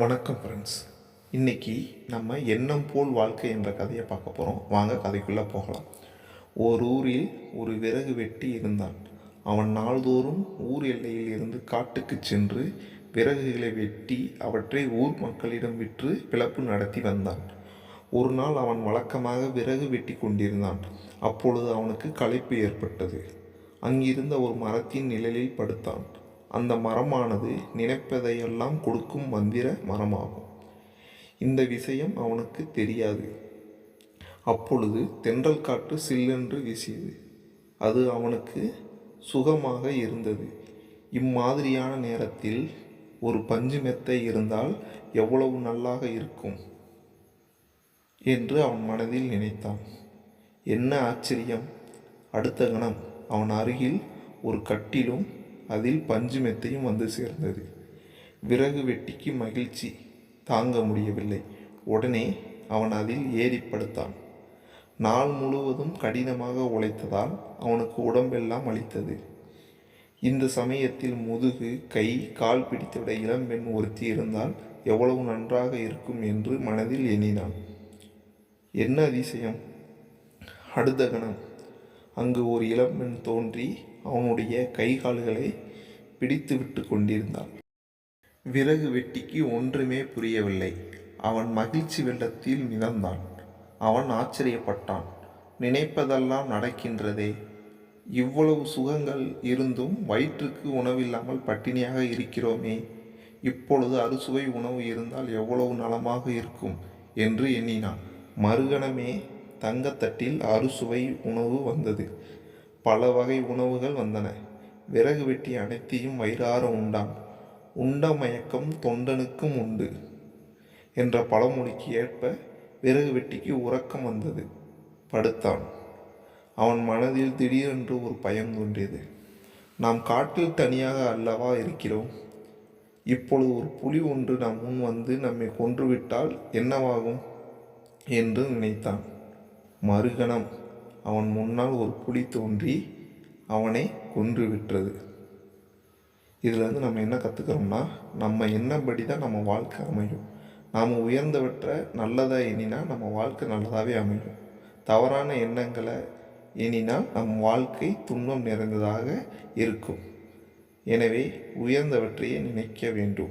வணக்கம் ஃப்ரெண்ட்ஸ் இன்றைக்கி நம்ம எண்ணம் போல் வாழ்க்கை என்ற கதையை பார்க்க போகிறோம் வாங்க கதைக்குள்ளே போகலாம். ஒரு ஊரில் ஒரு விறகு வெட்டி இருந்தான். அவன் நாள்தோறும் ஊர் எல்லையில் இருந்து காட்டுக்கு சென்று விறகுகளை வெட்டி அவற்றை ஊர் மக்களிடம் விற்று பிளப்பு நடத்தி வந்தான். ஒரு நாள் அவன் வழக்கமாக விறகு வெட்டி கொண்டிருந்தான். அப்பொழுது அவனுக்கு களைப்பு ஏற்பட்டது. அங்கிருந்த ஒரு மரத்தின் நிழலில் படுத்தான். அந்த மரமானது நினைப்பதையெல்லாம் கொடுக்கும் மந்திர மரமாகும். இந்த விஷயம் அவனுக்கு தெரியாது. அப்பொழுது தென்றல் காற்று சில்லென்று வீசியது. அது அவனுக்கு சுகமாக இருந்தது. இம்மாதிரியான நேரத்தில் ஒரு பஞ்சு மெத்தை இருந்தால் எவ்வளவு நல்லாக இருக்கும்? என்று அவன் மனதில் நினைத்தான். என்ன ஆச்சரியம்! அடுத்த கணம் அவன் அருகில் ஒரு கட்டிலும் அதில் பஞ்சு மெத்தையும் வந்து சேர்ந்தது. விறகு வெட்டிக்கு மகிழ்ச்சி தாங்க முடியவில்லை. உடனே அவன் அதில் ஏறி படுத்தான். நாள் முழுவதும் கடினமாக உழைத்ததால் அவனுக்கு உடம்பெல்லாம் அளித்தது. இந்த சமயத்தில் முதுகு கை கால் பிடித்துவிட இளம்பெண் ஒருத்தி இருந்தால் எவ்வளவு நன்றாக இருக்கும் என்று மனதில் எண்ணினான். என்ன அதிசயம் அடுத்த கணம். அங்கு ஒரு இளம்பெண் தோன்றி அவனுடைய கை கால்களை பிடித்து விட்டு கொண்டிருந்தாள் விறகு வெட்டிக்கு ஒன்றுமே புரியவில்லை. அவன் மகிழ்ச்சி வெள்ளத்தில் மிதந்தான். அவன் ஆச்சரியப்பட்டான். நினைப்பதெல்லாம் நடக்கின்றதே. இவ்வளவு சுகங்கள் இருந்தும் வயிற்றுக்கு உணவில்லாமல் பட்டினியாக இருக்கிறோமே. இப்பொழுது அறுசுவை உணவு இருந்தால் எவ்வளவு நலமாக இருக்கும் என்று எண்ணினான். மறுகணமே தங்கத்தட்டில் அறுசுவை உணவு வந்தது. பல வகை உணவுகள் வந்தன. விறகு வெட்டி அனைத்தையும் வயிறார உண்டான் உண்ட மயக்கம் தொண்டனுக்கும் உண்டு என்ற பழமொழிக்கு ஏற்ப விறகு வெட்டிக்கு உறக்கம் வந்தது. படுத்தான். அவன் மனதில் திடீரென்று ஒரு பயம் தோன்றியது. நாம் காட்டில் தனியாக அல்லவா இருக்கிறோம்? இப்பொழுது ஒரு புலி ஒன்று நம் முன் வந்து நம்மை கொன்றுவிட்டால் என்னவாகும்? என்று நினைத்தான். மறுகணம். அவன் முன்னால் ஒரு புலி தோன்றி அவனை கொன்று விட்டது இதிலேருந்து நம்ம என்ன கற்றுக்கிறோம்னா நம்ம என்னபடி தான் நம்ம வாழ்க்கை அமையும். நாம் உயர்ந்தவற்றை நல்லதாக எண்ணினா நம்ம வாழ்க்கை நல்லதாகவே அமையும். தவறான எண்ணங்களை எண்ணினால் நம் வாழ்க்கை துன்பம் நிறைந்ததாக இருக்கும். எனவே உயர்ந்தவற்றையே நினைக்க வேண்டும்.